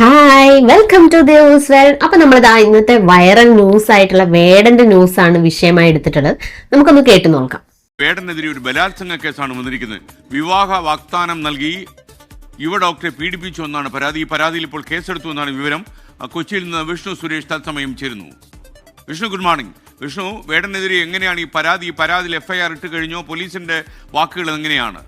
Hi welcome to news world അപ്പൊ നമ്മളിതാ ഇന്നത്തെ വൈറൽ ന്യൂസ് ആയിട്ടുള്ള വേടന്റെ ന്യൂസ് ആണ് വിഷയമായി എടുത്തിട്ടുള്ളത്. നമുക്കൊന്ന് കേട്ടു നോക്കാം. വേടനെതിരെ ഒരു ബലാത്സംഗ കേസാണ് വന്നിരിക്കുന്നത്. വിവാഹ വാഗ്ദാനം നൽകി യുവ ഡോക്ടറെ പീഡിപ്പിച്ചു എന്നാണ് പരാതി. ഈ പരാതിയിൽ ഇപ്പോൾ കേസെടുത്തു എന്നാണ് വിവരം. കൊച്ചിയിൽ നിന്ന് വിഷ്ണു സുരേഷ് തത്സമയം ചേരുന്നു. വിഷ്ണു ഗുഡ് മോർണിംഗ് വിഷ്ണു വേടനെതിരെ എങ്ങനെയാണ് ഈ പരാതി? ഈ പരാതിയിൽ എഫ്ഐആർ ഇട്ട് കഴിഞ്ഞോ? പോലീസിന്റെ വാക്കുകൾ എങ്ങനെയാണ്?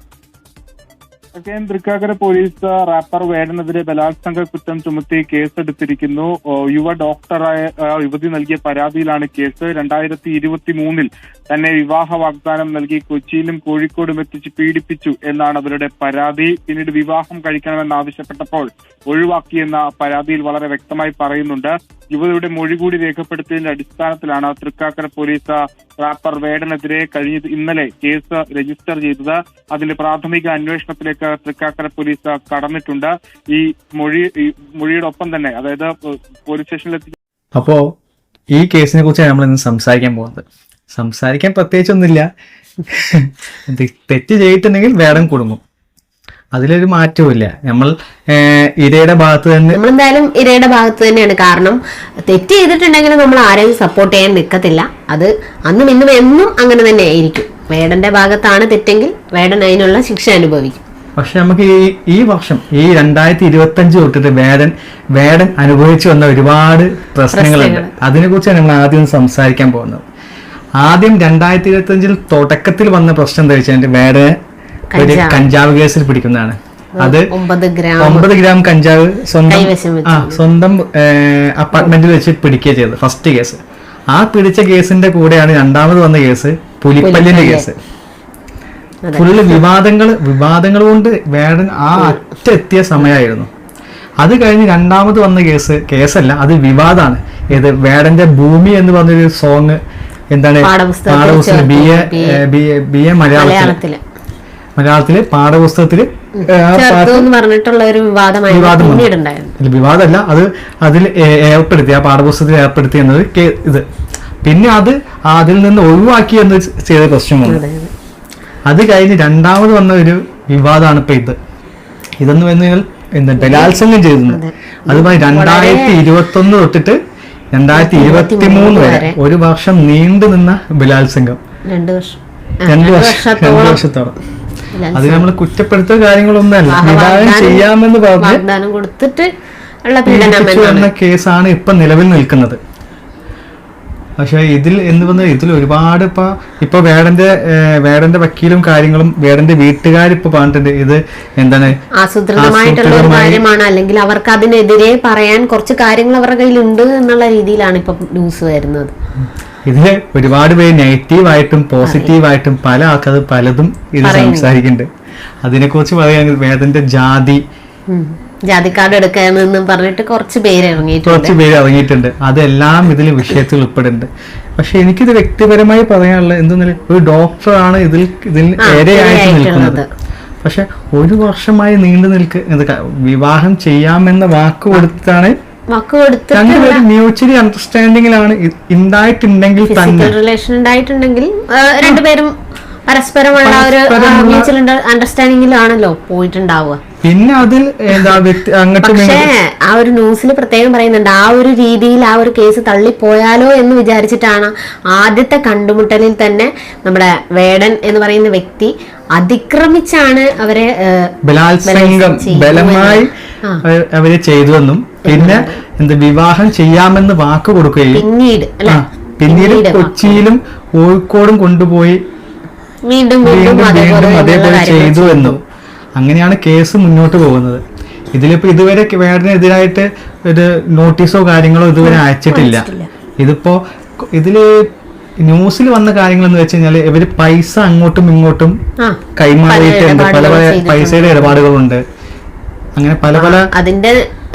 കോട്ടയം തൃക്കാക്കര പോലീസ് റാപ്പർ വേടനെതിരെ ബലാത്സംഗ കുറ്റം ചുമത്തി കേസെടുത്തിരിക്കുന്നു. യുവ ഡോക്ടറായ യുവതി നൽകിയ പരാതിയിലാണ് കേസ്. രണ്ടായിരത്തി ഇരുപത്തി മൂന്നിൽ തന്നെ വിവാഹ വാഗ്ദാനം നൽകി കൊച്ചിയിലും കോഴിക്കോടും എത്തിച്ച് പീഡിപ്പിച്ചു എന്നാണ് അവരുടെ പരാതി. പിന്നീട് വിവാഹം കഴിക്കണമെന്ന് ആവശ്യപ്പെട്ടപ്പോൾ ഒഴിവാക്കിയെന്ന പരാതിയിൽ വളരെ വ്യക്തമായി പറയുന്നുണ്ട്. യുവതിയുടെ മൊഴി കൂടി രേഖപ്പെടുത്തിയതിന്റെ അടിസ്ഥാനത്തിലാണ് തൃക്കാക്കര പോലീസ് റാപ്പർ വേടനെതിരെ കഴിഞ്ഞ ഇന്നലെ കേസ് രജിസ്റ്റർ ചെയ്തത്. അതിന്റെ പ്രാഥമിക അന്വേഷണത്തിലേക്ക് തൃക്കാക്കര പോലീസ് കടന്നിട്ടുണ്ട്. ഈ മൊഴി മൊഴിയുടെ ഒപ്പം തന്നെ അതായത് പോലീസ് സ്റ്റേഷനിലെത്തി അപ്പോ ഈ കേസിനെ കുറിച്ചാണ് നമ്മൾ ഇന്ന് സംസാരിക്കാൻ പോകുന്നത്. സംസാരിക്കാൻ പ്രത്യേകിച്ചൊന്നുമില്ല. തെറ്റ് ചെയ്തിട്ടുണ്ടെങ്കിൽ വേടം കുടുങ്ങും. അതിലൊരു മാറ്റവും നമ്മൾ ഇരയുടെ ഭാഗത്ത് തന്നെ നമ്മളെന്തായാലും ഇരയുടെ ഭാഗത്ത് തന്നെയാണ്. കാരണം തെറ്റ് ചെയ്തിട്ടുണ്ടെങ്കിൽ നമ്മൾ ആരെയും സപ്പോർട്ട് ചെയ്യാൻ നിൽക്കത്തില്ല. അത് അന്നും ഇന്നും എന്നും അങ്ങനെ തന്നെ ആയിരിക്കും. വേടന്റെ ഭാഗത്താണ് തെറ്റെങ്കിൽ വേടൻ അതിനുള്ള ശിക്ഷ അനുഭവിക്കും. പക്ഷെ നമുക്ക് ഈ ഈ വർഷം ഈ രണ്ടായിരത്തി ഇരുപത്തി അഞ്ച് തൊട്ടിട്ട് വേടൻ വേടൻ അനുഭവിച്ചു വന്ന ഒരുപാട് പ്രശ്നങ്ങളുണ്ട്. അതിനെ കുറിച്ചാണ് നമ്മൾ ആദ്യം സംസാരിക്കാൻ പോകുന്നത്. ആദ്യം രണ്ടായിരത്തി ഇരുപത്തി അഞ്ചിൽ തുടക്കത്തിൽ വന്ന പ്രശ്നം എന്താ വെച്ചാൽ വേടനെ ഒരു കഞ്ചാവ്. കേസിൽ പിടിക്കുന്നതാണ്. അത് ഒമ്പത് ഗ്രാം. കഞ്ചാവ് സ്വന്തം ആ സ്വന്തം അപ്പാർട്ട്മെന്റിൽ വെച്ച് പിടിക്കുക ചെയ്തത് ഫസ്റ്റ് കേസ് ആ പിടിച്ച കേസിന്റെ കൂടെയാണ് രണ്ടാമത് വന്ന കേസ് പുലിപ്പല്ലിന്റെ കേസ്. ഫുള്ള് വിവാദങ്ങൾ വിവാദങ്ങൾ കൊണ്ട് വേടൻ ആ അറ്റെത്തിയ സമയമായിരുന്നു അത് കഴിഞ്ഞ് രണ്ടാമത് വന്ന കേസ് കേസല്ല അത് വിവാദമാണ് ഏത് വേടന്റെ ഭൂമി എന്ന് പറഞ്ഞൊരു സോങ് എന്താണ് പാഠപുസ്തകം ബി എ. ബി എ മലയാളത്തിൽ. മലയാളത്തിൽ പാഠപുസ്തകത്തിൽ പറഞ്ഞിട്ടുള്ള ഒരു വിവാദമായിരുന്നു. വിവാദമല്ല. അത് അതിൽ ഏർപ്പെടുത്തി ആ പാഠപുസ്തകത്തിൽ ഏർപ്പെടുത്തി എന്നത് ഇത്. പിന്നെ അത് അതിൽ നിന്ന് ഒഴിവാക്കി എന്ന് ചെയ്ത പ്രശ്നം അതെ, കഴിഞ്ഞ് രണ്ടാമത് വന്ന ഒരു വിവാദമാണ് ഇപ്പൊ ഇത്. ഇതെന്ന് പറഞ്ഞാൽ എന്താ ബലാത്സംഗം ചെയ്തിരുന്നു. അതെ. അതുമായി രണ്ടായിരത്തി ഇരുപത്തി ഒന്ന് തൊട്ടിട്ട് രണ്ടായിരത്തി ഇരുപത്തി മൂന്ന് വരെ. ഒരു വർഷം നീണ്ടു നിന്ന ബലാത്സംഗം. രണ്ട് വർഷം. രണ്ട് രണ്ട് വർഷം രണ്ട് വർഷത്തോളം. അത് നമ്മൾ കുറ്റപ്പെടുത്തുന്ന കാര്യങ്ങളൊന്നല്ല വാഗ്ദാനം- ചെയ്യാമെന്ന് പറഞ്ഞ് കൊടുത്തിട്ട് എന്ന കേസാണ് ഇപ്പൊ നിലവിൽ നിൽക്കുന്നത്. പക്ഷേ ഇതിൽ എന്ന് പറഞ്ഞാൽ ഇതിൽ ഒരുപാട് ഇപ്പൊ ഇപ്പൊ വേടന്റെ വേടന്റെ വക്കീലും കാര്യങ്ങളും വേടന്റെ വീട്ടുകാരിപ്പോ പറഞ്ഞിട്ടുണ്ട്. ഇത് എന്താണ്? ആസൂത്രിതമായിട്ടുള്ള ഒരു കാര്യമാണ്. അല്ലെങ്കിൽ അവർക്ക് അതിനെതിരെ പറയാൻ കുറച്ച് കാര്യങ്ങൾ അവരുടെ കയ്യിലുണ്ട് എന്നുള്ള രീതിയിലാണ് ഇപ്പൊ ന്യൂസ് വരുന്നത്. ഇതിൽ ഒരുപാട് പേര് നെഗറ്റീവായിട്ടും പോസിറ്റീവായിട്ടും പല ആൾക്കാർ പലതും ഇത് സംസാരിക്കുന്നുണ്ട്. അതിനെക്കുറിച്ച് പറയുകയാണെങ്കിൽ വേദന്റെ ജാതി. ജാതി കാർഡ് എടുക്കാനെന്നും പറഞ്ഞിട്ട് കുറച്ച് പേര് ഇറങ്ങിയിട്ടുണ്ട്. കുറച്ച് പേര് ഇറങ്ങിയിട്ടുണ്ട്. അതെല്ലാം ഇതിൽ വിഷയത്തിൽ ഉൾപ്പെടുന്നുണ്ട്. പക്ഷെ എനിക്കിത് വ്യക്തിപരമായി പറയാനുള്ളത് എന്തെന്നാൽ ഒരു ഡോക്ടറാണ് ഇതിൽ ഇതിൽ ഇരയായിട്ട്. നിൽക്കുന്നത്. പക്ഷെ ഒരു വർഷമായി നീണ്ടു നിൽക്ക് വിവാഹം ചെയ്യാമെന്ന വാക്ക് കൊടുത്താണ് രണ്ടുപേരും മ്യൂച്വലി അണ്ടർസ്റ്റാൻഡിങ്ങിലാണ് ഉണ്ടായിട്ടുണ്ടെങ്കിൽ തന്നെ. റിലേഷൻ ഉണ്ടായിട്ടുണ്ടെങ്കിൽ രണ്ടുപേരും പരസ്പരമുള്ള ഒരു മ്യൂച്വൽ അണ്ടർസ്റ്റാൻഡിങ്ങിലാണല്ലോ പോയിട്ടുണ്ടാവുക. പിന്നെ അതിൽ എന്താ വ്യക്തി അങ്ങോട്ടും പക്ഷേ ആ ഒരു ന്യൂസിൽ പ്രത്യേകം പറയുന്നുണ്ട് ആ ഒരു രീതിയിൽ ആ ഒരു കേസ് തള്ളിപ്പോയാലോ എന്ന് വിചാരിച്ചിട്ടാണ് ആദ്യത്തെ കണ്ടുമുട്ടലിൽ തന്നെ നമ്മുടെ വേടൻ എന്ന് പറയുന്ന വ്യക്തി അതിക്രമിച്ചാണ് അവരെ ബലാത്സംഗം ചെയ്തു ബലമായി അവരെ അവ- അവർ ചെയ്തുവെന്നും പിന്നെ എന്ത് വിവാഹം ചെയ്യാമെന്ന് വാക്ക് കൊടുക്കുകയും പിന്നീട് പിന്നീട് കൊച്ചിയിലും കോഴിക്കോടും കൊണ്ടുപോയി വീണ്ടും വീണ്ടും അതേപോലെ ചെയ്തു എന്നും. അങ്ങനെയാണ് കേസ് മുന്നോട്ട് പോകുന്നത്. ഇതിലിപ്പോ ഇതുവരെ വേടനെതിരായിട്ട് ഒരു നോട്ടീസോ കാര്യങ്ങളോ ഇതുവരെ അയച്ചിട്ടില്ല. ഇതിപ്പോ ഇതിൽ ന്യൂസിൽ വന്ന കാര്യങ്ങൾ എന്ന് വെച്ച് കഴിഞ്ഞാൽ ഇവർ പൈസ അങ്ങോട്ടും ഇങ്ങോട്ടും കൈമാറിയിട്ടുണ്ട്. പല പല പൈസയുടെ ഇടപാടുകളുണ്ട്. അങ്ങനെ പല പല അതിന്റെ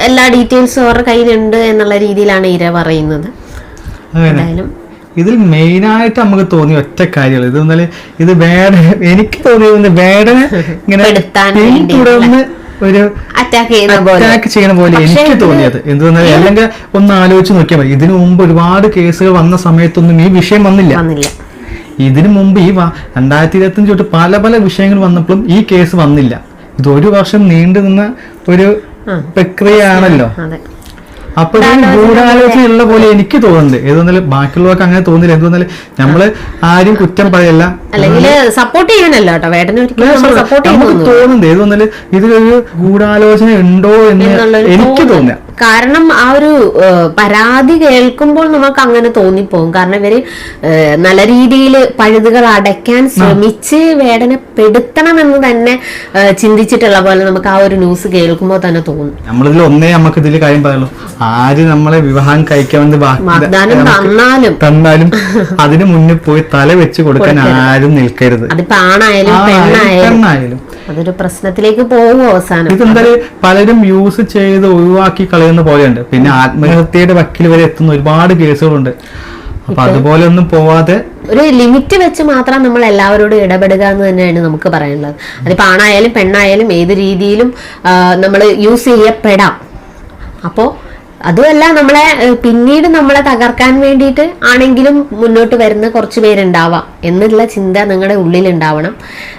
എല്ലാ ഡീറ്റെയിൽസും അവരുടെ കയ്യിലുണ്ട് എന്നുള്ള രീതിയിലാണ് ഇര പറയുന്നത്. ഇതിൽ എന്തായാലും ഇതിൽ മെയിനായിട്ട് നമുക്ക് തോന്നിയ ഒറ്റ കാര്യങ്ങൾ ഇത് എന്നാൽ ഇത് വേട എനിക്ക് തോന്നിയത് വേടനെ ഇങ്ങനെ ഒരു അറ്റാക്ക് ചെയ്യുന്ന പോലെ. അറ്റാക്ക് ചെയ്യണ പോലെ എനിക്ക് തോന്നിയത്. എന്തെന്നാൽ അല്ലെങ്കിൽ ഒന്ന് ആലോചിച്ച് നോക്കിയാൽ മതി. ഇതിനു മുമ്പ് ഒരുപാട് കേസുകൾ വന്ന സമയത്തൊന്നും ഈ വിഷയം വന്നില്ല. ഇതിനു മുമ്പ് ഈ രണ്ടായിരത്തി ഇരുപത്തഞ്ച് തൊട്ട് പല പല വിഷയങ്ങൾ വന്നപ്പോഴും ഈ കേസ് വന്നില്ല. ഇത് ഒരു വർഷം നീണ്ടു നിന്ന ഒരു പ്രക്രിയയാണല്ലോ. അപ്പൊ ഗൂഢാലോചനയുള്ള പോലെ എനിക്ക് തോന്നുന്നുണ്ട്. ഏതൊന്നാലും ബാക്കിയുള്ളവർക്ക് അങ്ങനെ തോന്നില്ല എന്തെന്നാൽ നമ്മൾ ആരും കുറ്റം പറയല്ല. അല്ലെങ്കിൽ സപ്പോർട്ട് ചെയ്യാനല്ലോ കേട്ടോ. നമുക്ക് തോന്നുന്നുണ്ട്. ഏതൊന്നാൽ ഇതിലൊരു ഗൂഢാലോചന ഉണ്ടോ എന്ന് എനിക്ക്. തോന്നുക കാരണം ആ ഒരു പരാതി കേൾക്കുമ്പോൾ നമുക്ക് അങ്ങനെ തോന്നിപ്പോകും. കാരണം ഇവർ നല്ല രീതിയിൽ പഴുതുകൾ അടയ്ക്കാൻ ശ്രമിച്ച് വേടനെ പെടുത്തണമെന്ന് തന്നെ ചിന്തിച്ചിട്ടുള്ള പോലെ നമുക്ക് ആ ഒരു ന്യൂസ് കേൾക്കുമ്പോൾ തന്നെ തോന്നും. നമ്മളിതിൽ ഒന്നേ നമുക്ക് ഇതിൽ കാര്യം പറയുള്ളൂ ആര് നമ്മളെ വിവാഹം കഴിക്കാമെന്ന് തന്നാലും. തന്നാലും അതിന് മുന്നിൽ പോയി തല വെച്ച് കൊടുക്കാൻ ആരും നിൽക്കരുത്. അതിപ്പോ ആണായാലും പെണ്ണായാലും. അതൊരു പ്രശ്നത്തിലേക്ക് പോകും അവസാനം. ഇതെന്തായാലും പലരും യൂസ് ചെയ്ത് ഒഴിവാക്കി കളയുന്ന പോലെയുണ്ട്. പിന്നെ ആത്മഹത്യയുടെ വക്കിൽ വരെ എത്തുന്ന ഒരുപാട് കേസുകളുണ്ട്. അപ്പൊ അതുപോലെ ഒന്നും പോവാതെ ഒരു ലിമിറ്റ് വെച്ച് മാത്രം നമ്മൾ എല്ലാവരോടും ഇടപെടുക എന്ന് തന്നെയാണ് നമുക്ക് പറയാനുള്ളത്. അതിപ്പോ ആണായാലും പെണ്ണായാലും ഏത് രീതിയിലും നമ്മൾ യൂസ് ചെയ്യപ്പെടാം. അപ്പോൾ അതുമല്ല നമ്മളെ പിന്നീട് നമ്മളെ തകർക്കാൻ വേണ്ടിയിട്ട് ആണെങ്കിലും മുന്നോട്ട് വരുന്ന കുറച്ച് പേരുണ്ടാവാം എന്നുള്ള ചിന്ത നിങ്ങളുടെ ഉള്ളിൽ ഉണ്ടാവണം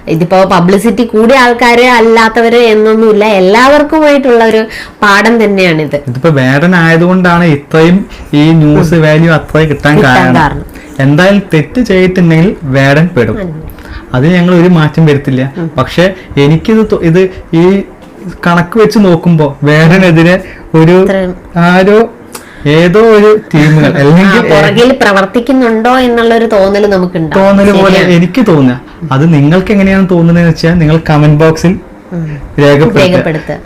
ഇതിപ്പോ പബ്ലിസിറ്റി കൂടിയ ആൾക്കാർ അല്ലാത്തവര് എന്നൊന്നുമില്ല എല്ലാവർക്കുമായിട്ടുള്ള ഒരു പാഠം തന്നെയാണിത്. ഇതിപ്പോ വേടൻ ആയതുകൊണ്ടാണ് ഇത്രയും ഈ ന്യൂസ് വാല്യൂ അത്രയും കിട്ടാൻ കാരണം. എന്തായാലും തെറ്റ് ചെയ്തിട്ടുണ്ടെങ്കിൽ വേടൻ പെടും. അത്. ഞങ്ങൾ ഒരു മാറ്റം വരുത്തില്ല. പക്ഷെ എനിക്കിത് ഇത് ഈ കണക്ക് വെച്ച് നോക്കുമ്പോ വേടനെതിരെ ഒരു ആരോ ഏതോ ഒരു ടീമുകൾ അല്ലെങ്കിൽ പുറകിൽ പ്രവർത്തിക്കുന്നുണ്ടോ എന്നുള്ള ഒരു തോന്നൽ നമുക്ക് തോന്നൽ പോലെ എനിക്ക് തോന്നുക. അത് നിങ്ങൾക്ക് എങ്ങനെയാണ് തോന്നുന്നതെന്ന് വെച്ചാൽ നിങ്ങൾ കമന്റ് ബോക്സിൽ രേഖപ്പെടുത്തുക. രേഖപ്പെടുത്തുക.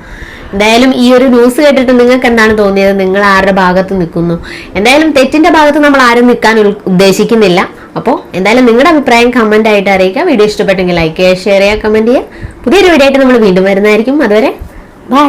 എന്തായാലും ഈ ഒരു ന്യൂസ് കേട്ടിട്ട് നിങ്ങൾക്ക് എന്താണ് തോന്നിയത്? നിങ്ങൾ ആരുടെ ഭാഗത്ത് നിൽക്കുന്നു? എന്തായാലും തെറ്റിന്റെ ഭാഗത്ത് നമ്മൾ ആരും നിൽക്കാൻ ഉദ്ദേശിക്കുന്നില്ല. അപ്പോൾ എന്തായാലും നിങ്ങളുടെ അഭിപ്രായം കമന്റ് ആയിട്ട് അറിയിക്കുക. വീഡിയോ ഇഷ്ടപ്പെട്ടെങ്കിൽ ലൈക്ക് ചെയ്യുക ഷെയർ ചെയ്യുക കമന്റ് ചെയ്യുക. പുതിയൊരു വീഡിയോ ആയിട്ട് നമ്മൾ വീണ്ടും വരുന്നതായിരിക്കും. അതുവരെ ബൈ